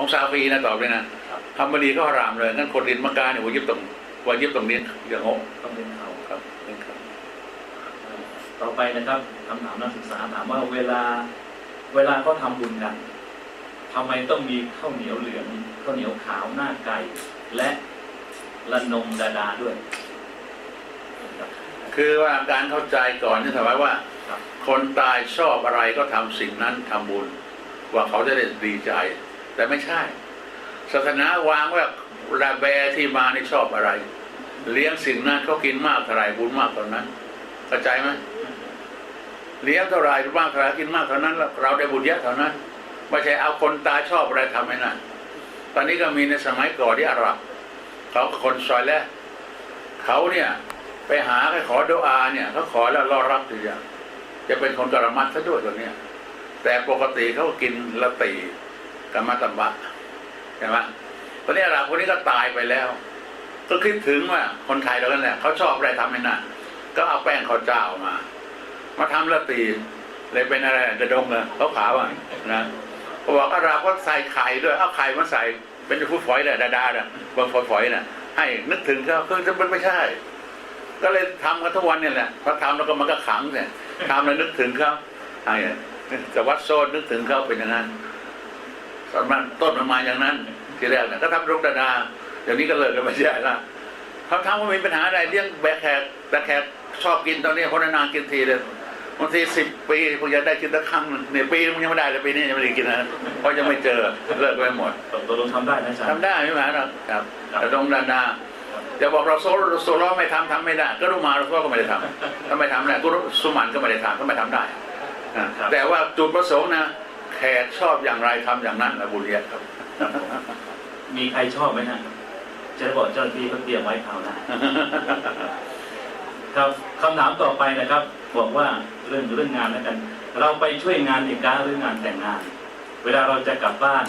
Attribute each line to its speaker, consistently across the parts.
Speaker 1: ของซาฟีนะตอบเลยนะครับทำบดีก็ฮารามเลยงั้นคนดินมักกะเนี่ยวายิบตรงวายิบตรงนี้อย่างโง่
Speaker 2: ต้องเป็นเขา
Speaker 1: ครับเป็นครับ
Speaker 2: ต่อไปนะครับคำถามนักศึกษาถามว่าเวลาเวลาเขาทำบุญกันทำไมต้องมีข้าวเหนียวเหลืองข้าวเหนียวขาวหน้าไก่และละนมดาดาด้วยครับ
Speaker 1: คือว่าการเข้าใจก่อนที่ถามว่า
Speaker 2: ครับ
Speaker 1: คนตายชอบอะไรก็ทำสิ่งนั้นทำบุญ ว่าเขาจะได้ดีใจ แต่ไม่ใช่ ศาสนาวางว่าระแบที่มานี่ชอบอะไร เลี้ยงสิ่งนั้นเขากินมากเท่าไรบุญมากเท่านั้นเข้าใจไหมเลี้ยงเท่าไหรมากเท่าไรกินมากเท่านั้น เราได้บุญเยอะเท่านั้นไม่ใช่เอาคนตายชอบอะไรทำไม่น่ะตอนนี้ก็มีในสมัยก่อนที่อาหรับเขาคนซอยแล้วเขาเนี่ยไปหาไปขอดูอาเนี่ยเขาขอแล้วรอรับทีเดียวจะเป็นคนกระมัดซะด้วยตัวเนี้ยแต่ปกติเขากินละตี กัมัตบะใช่ไหมตอนนี้อาหรับคนนี้ก็ตายไปแล้ว ก็คิดถึงว่าคนไทยเรากันแหละเขาชอบอะไรทำไม่น่าก็เอาแป้งข้าวเจ้ามา มาทำละตีเลยเป็นอะไรกระดงเลยเขาขาวอะนะเขาบอกอาหรับก็ใส่ไข่ด้วยเอาไข่มาใส่เป็นผู้ฝอยเลยดาๆน่ะบางฝอยๆน่ะให้นึกถึงเขาคือมันไม่ใช่ ก็เลยทำกันทุกวันเนี่ยแหละพอทำแล้วก็มันก็ขังเนี่ยทำแล้วนึกถึงเขาไอ้จะวัดโซนนึกถึงเขาเป็นอย่างนั้น สมัยต้นมันมาอย่างนั้น ทีแรกเนี่ยก็ทำรุกดาดาเดี๋ยวนี้ก็เลิกกันไม่ใช่ละเขาทำว่ามีปัญหาอะไรเลี้ยงแบกแขกแบกแขกชอบกินตอนนี้คนนานๆกินทีเลยบางทีสิบปีคงจะได้กินสักครั้งหนึ่งเนี่ยปีนึงยังไม่ได้เลยปีนี้ยังไม่ได้กินนะเพราะยังไม่เจอเลิกไปหมด
Speaker 2: ตกตกลงทำได้นะอาจารย์
Speaker 1: ทำได้ไม่หมายหรอกครับ
Speaker 2: ครับ
Speaker 1: แต่ตรงดาดาจะบอกเราโซโลโซโลไม่ทำทำไม่ได้ก็รู้มาเราโซโลก็ไม่ได้ทำถ้าไม่ทำได้ก็รู้สุมันก็ไม่ได้ทำก็ไม่ทำได้อะแต่ว่าจุดประสงค์นะ แขกชอบอย่างไรทำอย่างนั้นนะบุญเรียนครับ
Speaker 2: มีใครชอบไหมฮะจะได้บอกเจ้าหน้าที่เขาเตรียมไว้คราวหน้าครับคำถามต่อไปนะครับ บอกว่าเรื่องเรื่องงานแล้วกัน เราไปช่วยงานอีกการหรืองานแต่งงาน เวลาเราจะกลับบ้าน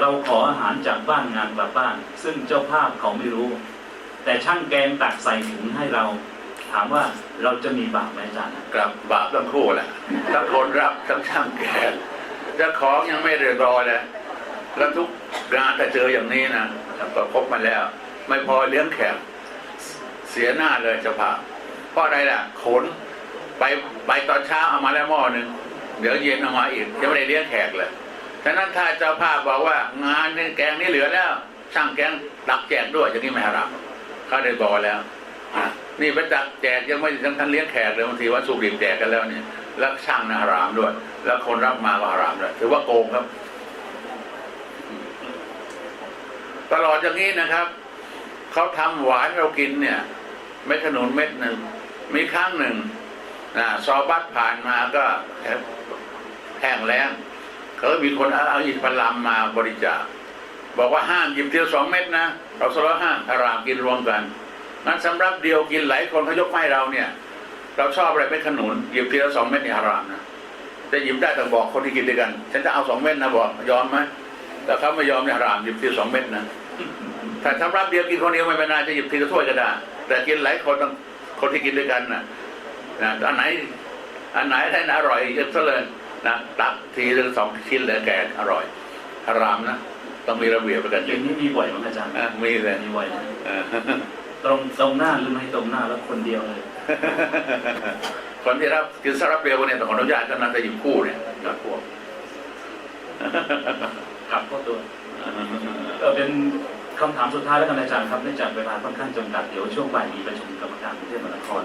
Speaker 2: เราขออาหารจากบ้านงานกลับบ้าน ซึ่งเจ้าภาพเขาไม่รู้ แต่ช่างแกงตักใส่ถุงให้เรา ถามว่าเราจะมีบาปไหมอาจารย์นะ
Speaker 1: กลับบาปทั้งคู่แหละทั้งคนรับทั้งช่างแขกเจ้าของยังไม่เรียบร้อยเลยแล้วทุกงานถ้าเจออย่างนี้นะก็พบมาแล้ว ไม่พอเลี้ยงแขกเสียหน้าเลยเจ้าภาพเพราะอะไรล่ะ ขนไปไปตอนเช้าเอามาแล้วหม้อหนึ่งเดี๋ยวเย็นเอามาอีกยังไม่ได้เลี้ยงแขกเลยฉะนั้นถ้าเจ้าภาพบอกว่างานนี้แกงนี้เหลือแล้ว ช่างแกงตักแจกด้วยอย่างนี้ไม่หารับเขาได้บอกแล้วอะ นี่ไปตักแจกยังไม่ทั้งท่านเลี้ยงแขกเลยบางทีว่าสุกดิบแจกกันแล้วเนี่ยแล้วช่างนะหารามด้วย แล้วคนรับมาก็หารามด้วยถือว่าโกงครับ ตลอดอย่างนี้นะครับเขาทำหวานให้เรากินเนี่ยเม็ดขนุนเม็ดหนึ่งมีครั้งหนึ่งนะซอบัตผ่านมาก็แห้งแล้งเขาก็มีคนเอาอิฐพลัมมาบริจาคบอกว่าห้ามหยิบเทียวสองเม็ดนะเราสละห้ามอารามกินรวมกัน นั้นสำรับเดียวกินหลายคนเขายกให้เราเนี่ย เราชอบอะไรเป็นขนุนหยิบทีละสองเม็ดนี่ฮารามนะจะหยิบได้แต่บอกคนที่กินด้วยกัน ฉันจะเอาสองเม็ดนะบอกยอมไหมแต่เขาไม่ยอมเนี่ยฮารามหยิบทีละสองเม็ดนะถ้าสำรับเดียวกินคนเดียวไม่เป็นไรจะหยิบทีละถ้วยก็ได้แต่กินหลายคนต้องคนที่กินด้วยกันนะนะอันไหนอันไหนได้อร่อยเยอะซะเลยนะตักทีละสองชิ้นเลยแกงอร่อยฮารามนะต้องมีระเบียบประกัน
Speaker 2: อ
Speaker 1: จริ
Speaker 2: ย่างงนี้มีบ่อยไหมอาจารย์
Speaker 1: อะมีเลย
Speaker 2: มีบ่อยนะ
Speaker 1: เออ
Speaker 2: ตรงตรงหน้าหรือไม่ตรงหน้าแล้วคนเดียวเลย
Speaker 1: คนที่รับกินสรับเปรียวเนี่ยต้องขออนุญาตก็น่าจะหยิบคู่เนี่ยกับพวก
Speaker 2: กลับเข้าตัวก็เป็นคำถามสุดท้ายแล้วกันอาจารย์ครับเนื่องจากเวลาค่อนข้างจำกัดเดี๋ยวช่วงบ่ายมีประชุมกรรมการกรุงเทพมหานคร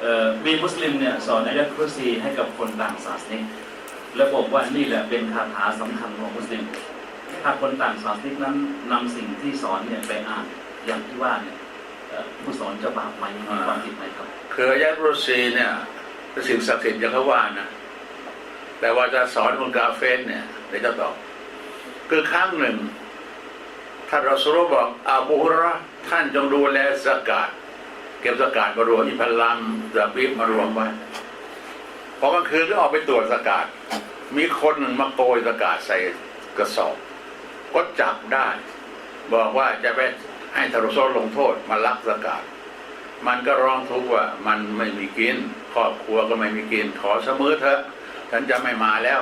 Speaker 2: เอ่อมีมุสลิมเนี่ยสอนอายะห์คุรซีให้กับคนต่างศาสนาและบอกว่านี่แหละเป็นคาถาสำคัญของมุสลิม ถ้าคนต่างศาสนานั้นนำสิ่งที่สอนเนี่ยไปอ่านอย่างที่ว่าเนี่ยเอ่อ ผู้สอนจะบาปไหมมีความผิดไหมครับ
Speaker 1: คืออายะห์รุซีเนี่ยเป็นสิ่งศักดิ์สิทธิ์อย่างเขาว่านะแต่ว่าจะสอนคนกาเฟสเนี่ยเดี๋ยวจะตอบคือครั้งหนึ่งท่านรอสูลบอกอาบูฮุเราะห์ท่านจงดูแลสกาดเก็บสกาดมารวมอิพัลลัมสบีบมารวมไว้พอกลางคืนก็ออกไปตรวจสกาดมีคนหนึ่งมาโกยสกาดใส่กระสอบ ก็จับได้ บอกว่าจะไป ให้ทารโซลลงโทษมาลักสกาดมันก็ร้องทุกข์ว่ามันไม่มีกินครอบครัวก็ไม่มีกินขอเสมอเถอะฉันจะไม่มาแล้ว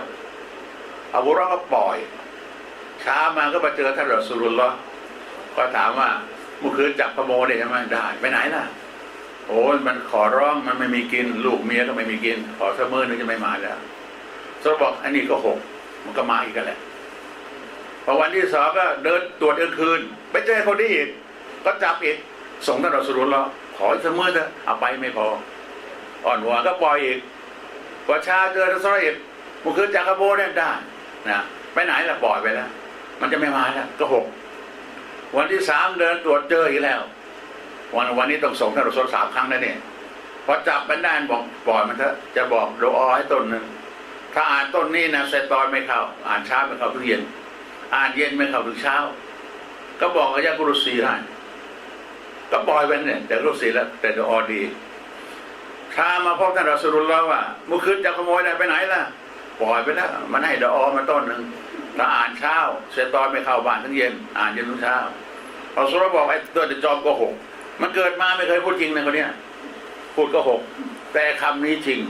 Speaker 1: อาบุราะห์ก็ปล่อย ช้ามาก็มาเจอท่านรอสูลุลลอฮ์ก็ถามว่าเมื่อคืนจับขโมยได้ใช่ไหมได้ไปไหนล่ะ โอ้ยมันขอร้องมันไม่มีกิน ลูกเมียก็ไม่มีกิน ขอเสมอนึงจะไม่มาแล้วสรุปบอกอันนี้ก็หกมันก็มาอีกกันแหละ พอวันที่สองก็เดินตรวจกลางคืนไปเจอคนนี้อีกก็จับอีกส่งท่านรอสูลุลลอฮ์ขออีกสักมื้อเถอะเอาไปไม่พอ อ่อนหัวก็ปล่อยอีกพอเช้าเจอท่านสระอีกเมื่อคืนจับขโมยเนี่ยได้นะไปไหนล่ะปล่อยไปแล้ว มันจะไม่มาแล้วก็หกวันที่สามเดินตรวจเจออีกแล้ว วันวันนี้ต้องส่งท่านรสสามครั้งแล้วเนี่ยพอจับมันได้บอกปล่อยมันเถอะจะบอกโดอให้ต้นหนึ่งถ้าอ่านต้นนี้นะเซตอนไม่เข้า อ่านเช้าไม่เข้าถึงเย็น อ่านเย็นไม่เข้าถึงเช้า ก็บอกอายะกุรุสีให้ก็ปล่อยไปเนี่ยแต่กุรุสีแล้ว แต่โดอดีช้ามาพบท่านรอสุรุลลอฮ์ว่าเมื่อคืนจะขโมยได้ไปไหนล่ะ ปล่อยไปแล้วมันให้ดออมาต้นหนึ่งถ้าอ่านเช้าเซตอนไม่เข้าบ้านถึงเย็น อ่านเย็นถึงเช้าพอสุรบอกไอ้ตัวจอมโกหกมันเกิดมาไม่เคยพูดจริงนะคนเนี้ยพูดโกหกแต่คำนี้จริง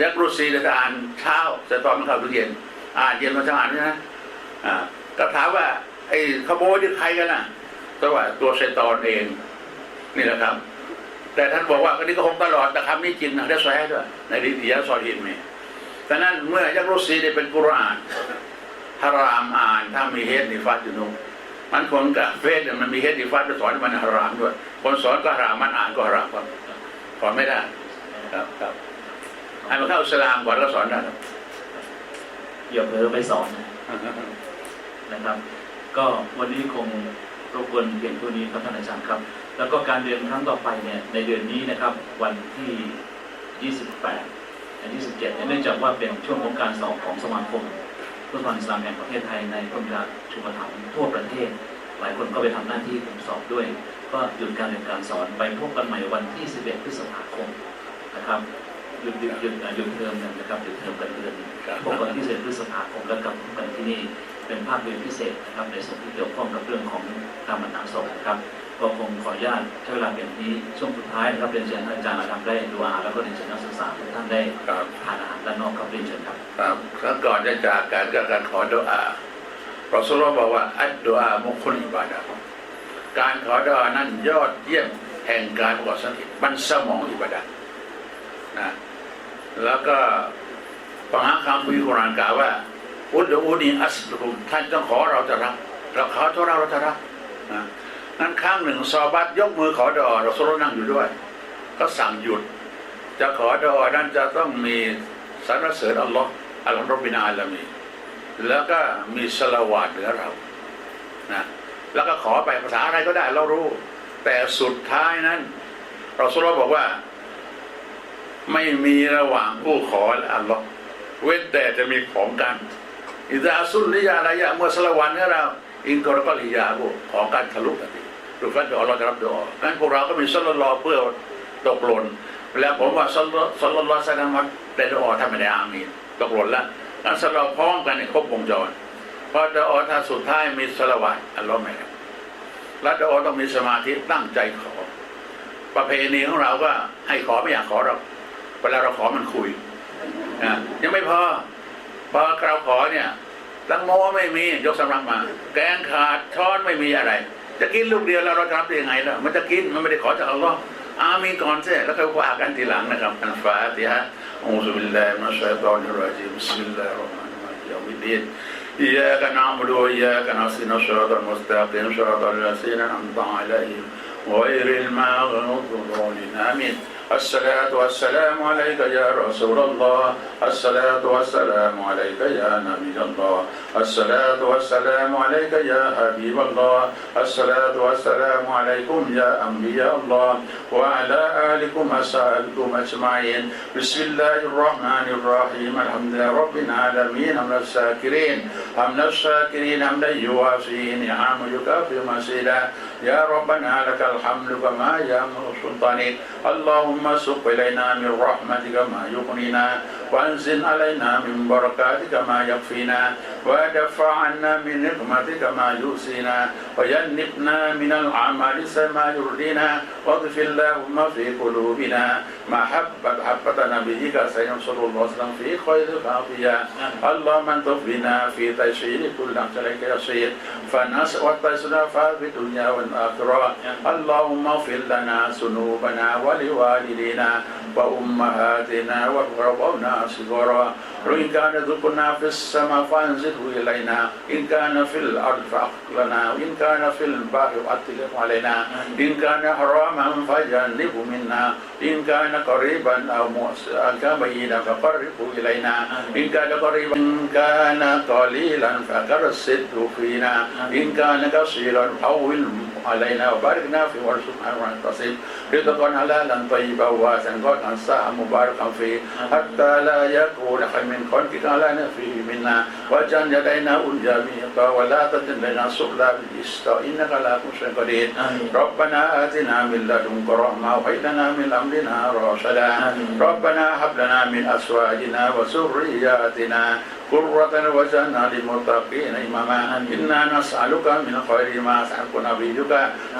Speaker 1: ยักษ์รุสีจะอ่านเช้า แต่ตอนมันเข้าถึงเย็น อ่านเย็นมันจะอ่านด้วยนะอ่า ก็ถามว่า ไอ้ขโมยที่ใครกันน่ะตัวว่าตัวเซตอนเอง นี่แหละครับ แต่ท่านบอกว่าอันนี้ก็คงตลอดแต่คำนี้จริงนะได้แซ่ด้วยในดิถียะซอฮีนมีแต่นั้นเมื่อยักษ์รุสีได้เป็นกุรอานฮารามอ่านถ้ามีเฮดนิฟัตอยู่นู้นมันคนกับเฟซเนี่ยมันมีเฮดดิฟัตไปสอนให้มันฮารามด้วย คนสอนก็ฮารามมันอ่านก็ฮารามครับสอนไม่ได้ ครับครับให้มันเข้าอิสลามก่อนก็สอนได้ครับ
Speaker 2: อย่าเผลอไปสอน นะครับ ก็วันนี้คงรบกวนเพียงเท่านี้ครับท่านอาจารย์ครับ แล้วก็การเรียนครั้งต่อไปเนี่ยในเดือนนี้นะครับวันที่ 28และ27เนี่ยเนื่องจากว่าเป็นช่วงของการสอบของสมาคมพุทธศาสนาอิสามแห่งประเทศไทยในกรมการชุมถัมภ์ทั่วประเทศ หลายคนก็ไปทำหน้าที่ผมสอบด้วย ก็หยุดการเรียนการสอนไปพบกันใหม่วันที่ 11 พฤษภาคมนะครับหยุดหยุดหยุดหยุดเทอมกันนะครับหยุดเทอมกันเดือนพบกันที่11พฤษภาคมแล้วกลับกันที่นี่ เป็นภาคเรียนพิเศษนะครับในส่วนที่เกี่ยวข้องกับเรื่องของการบรรณาศพนะครับก็คงขออนุญาตใช้เวลาเพียงนี้ช่วงสุดท้ายนะครับเรียนเชิญท่านอาจารย์อาดัมได้ดูอาแล้วก็เรียนเชิญนักศึกษาทุกท่านได้
Speaker 1: ครับ
Speaker 2: ทานอาหารด้านนอกครับเรียนเชิญครับ
Speaker 1: ครับแล้วก่อนจะจากการก็การขอดุอาเราสุลบอกว่าอัดดุอามุคคุลอิบาดะห์การขอดุอานั้นยอดเยี่ยมแห่งการประกอบสันติมันสมองอิบาดะห์นะแล้วก็ปัญหาคำพิคุรานกล่าวว่า อุดอูนีอัสลุมท่านต้องขอเราจะรับเราขอเท่าเราเราจะรับนะนั้นครั้งหนึ่งซอบัตยกมือขอดอเราสุลนั่งอยู่ด้วยก็สั่งหยุด จะขอดอนั้นจะต้องมีสรรเสริญอัลลอฮ์อัลลอฮ์รบินาอัลลามี แล้วก็มีสลาวาดเหนือเรานะแล้วก็ขอไปภาษาอะไรก็ได้เรารู้ แต่สุดท้ายนั้น เราสุลบอกว่า ไม่มีระหว่างผู้ขอและอัลลอฮ์เว้นแต่จะมีของกัน อิดาสุลลิยาอะไรยะเมื่อสละวันให้เราอินกอรกลิยาบุของการทะลุกันทีดูฟันดอเราจะรับดองั้นพวกเราก็มีสละลอเพื่อตกหล่นแล้วผมว่าสละสละลอแสดงว่าได้ดอถ้าไม่ได้อามีตกหล่นแล้วงั้นสละพร้อมกันเนี่ยครบวงจรเพราะดอถ้าสุดท้ายมีสละวันอัลลอฮ์ไม่ได้และดอต้องมีสมาธิตั้งใจขอ ประเพณีของเราก็ให้ขอไม่อยากขอเราเวลาเราขอมันคุยอะยังไม่พอพอเราขอเนี่ย ตังโมไม่มียกสำรับมา แกงขาดช้อนไม่มีอะไร จะกินลูกเดียวแล้วเราจะรับได้ยังไงล่ะมันจะกินมันไม่ได้ขอจากอัลลอฮ์อามีก่อนสิแล้วค่อยว่ากันทีหลังนะครับอัลฟาติฮะอูซุบิลลาฮิมินัชชัยฏอนิรเราะญีมบิสมิลลาฮิรเราะห์มานิรเราะฮีมยามิดดีน إياك نعبد وإياك نستعين الصراط المستقيم صراط الذين أنعمت عليهم غير المغضوب عليهم آمين الصلاة والسلام عليك يا رسول الله. الصلاة والسلام عليك يا نبي الله. الصلاة والسلام عليك يا حبيب الله. الصلاة والسلام عليكم يا أنبياء الله. وعلى آلكم أسألكم أجمعين. بسم الله الرحمن الرحيم. الحمد لله رب العالمين. حمد الشاكرين. حمد الشاكرين. حمدا يوافي نعم يكافئ مسيدا يا ربنا لك الحمد كما يأمر سلطانك اللهم سق إلينا من رحمتك ما يغنينا وأنزل علينا من بركاتك ما يكفينا ودفع عنا من نقمتك ما يؤسينا وجنبنا من الأعمال ما يرضينا واغفر اللهم في قلوبنا محبة حبة نبيك سيدنا صلى الله عليه وسلم في خير الخافية اللهم انطف بنا في تيسير كل أمثلك يسير فنسأل وتيسرنا في الدنيا والآخرة اللهم اغفر لنا ذنوبنا ولوالدينا وأمهاتنا وارحمنا صغارا وإن كان ذكرنا في السماء فأنزله إلينا. إن كان في الأرض فأخذ لنا وإن كان في البحر فأطلق علينا. إن كان حراما فجنبه منا. إن كان قريبا أو بعيدا فقربه إلينا. إن كان قريبا إن كان قليلا فكرسده فينا. إن كان قصيرا حول علينا. وباركنا في ورزقنا ونتصل رزقا حلالا طيبا واسعا مباركا فيه. حتى لا يكون خير من خلقك على فيه منا واجعل يدينا الجميع ولا تتن لنا سبلا بالإسراء إنك لا كل شيء قدير. ربنا آتنا من لدنك رحمة وهب لنا من أمرنا رشدا. ربنا هب لنا من أزواجنا وذرياتنا قرة وجعلنا للمتقين إماما. إنا نسألك من خير ما سألك نبيك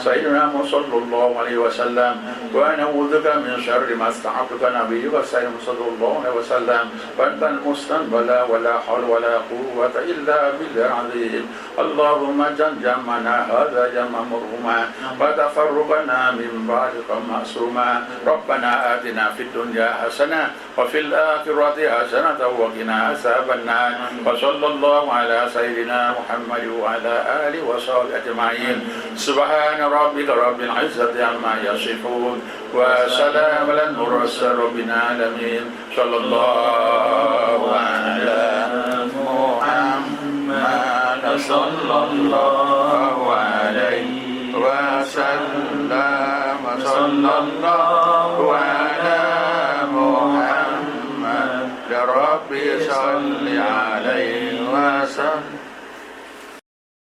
Speaker 1: سيدنا صلى الله عليه وسلم. ونعوذ بك من شر ما استعاذك نبيك سيدنا صلى الله عليه وسلم. فأنت المستنبل ولا حول ولا قوة إلا بالله العظيم. اللهم اجعل جمعنا هذا جمع مرهما وتفرقنا من بعدك معصوما. ربنا آتنا في الدنيا حسنة وفي الآخرة حسنة وقنا عذاب النار. وصلى الله على سيدنا محمد وعلى آله وصحبه أجمعين. سبحان ربك رب العزة عما يصفون وسلام على المرسل رب العالمين. صلى الله على محمد صلى الله عليه وسلم. صلى الله صل عليه وسلم.